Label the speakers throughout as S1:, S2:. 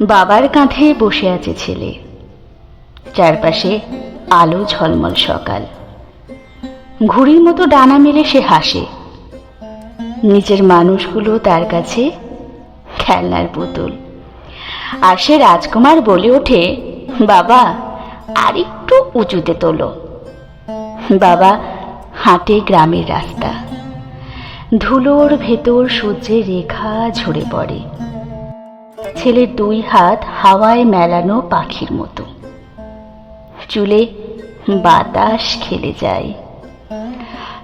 S1: বাবার কাঁধে বসে আছে ছেলে। চারপাশে আলো ঝলমল সকাল। ঘুড়ির মতো ডানা মেলে সে হাসে। নিচের মানুষগুলো তার কাছে খেলনার পুতুল আর সে রাজকুমার বলে ওঠে, বাবা আর একটু উঁচুতে তোলো। বাবা হাঁটে গ্রামের রাস্তা। ধুলোর ভেতর সূর্যের রেখা ঝরে পড়ে। ছেলের দুই হাত হাওয়ায় মেলানো পাখির মতো। চুলে বাতাস খেলে যায়।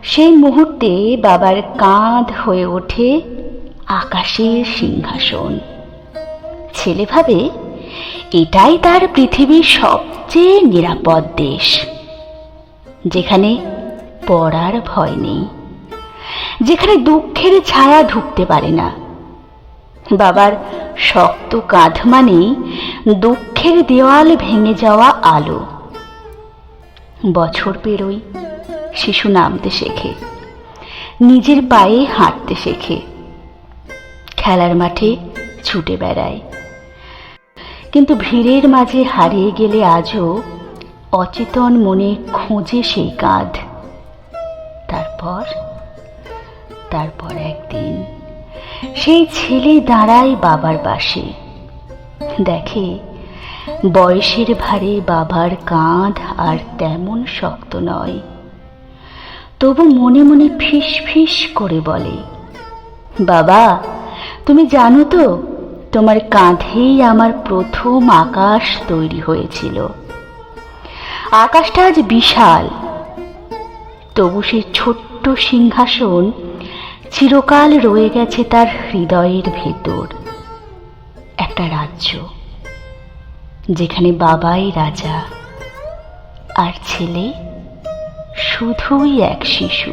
S1: সেই মুহূর্তে বাবার কাঁধ হয়ে ওঠে আকাশের সিংহাসন। ছেলে ভাবে, এটাই তার পৃথিবীর সবচেয়ে নিরাপদ দেশ, যেখানে পড়ার ভয় নেই, যেখানে দুঃখের ছায়া ঢুকতে পারে না। বাবার শক্ত কাঁধ মানেই দুঃখের দেওয়াল ভেঙে যাওয়া আলো। বছর পেরোই শিশু নামতে শেখে, নিজের পায়ে হাঁটতে শেখে, খেলার মাঠে ছুটে বেড়ায়। কিন্তু ভিড়ের মাঝে হারিয়ে গেলে আজও অচেতন মনে খোঁজে সেই কাঁধ। তারপর তারপর সেই ছেলে দাঁড়ায় বাবার পাশে। দেখে বয়সের ভারে বাবার কাঁধ আর তেমন শক্ত নয়। তবু মনে মনে ফিস ফিস করে বলে, বাবা, তুমি জানো তো, তোমার কাঁধেই আমার প্রথম আকাশ তৈরি হয়েছিল। আকাশটা আজ বিশাল। তবু সে ছোট্ট সিংহাসন চিরকাল রয়ে গেছে তার হৃদয়ের ভেতর একটা রাজ্য, যেখানে বাবাই রাজা আর ছেলে শুধুই এক শিশু।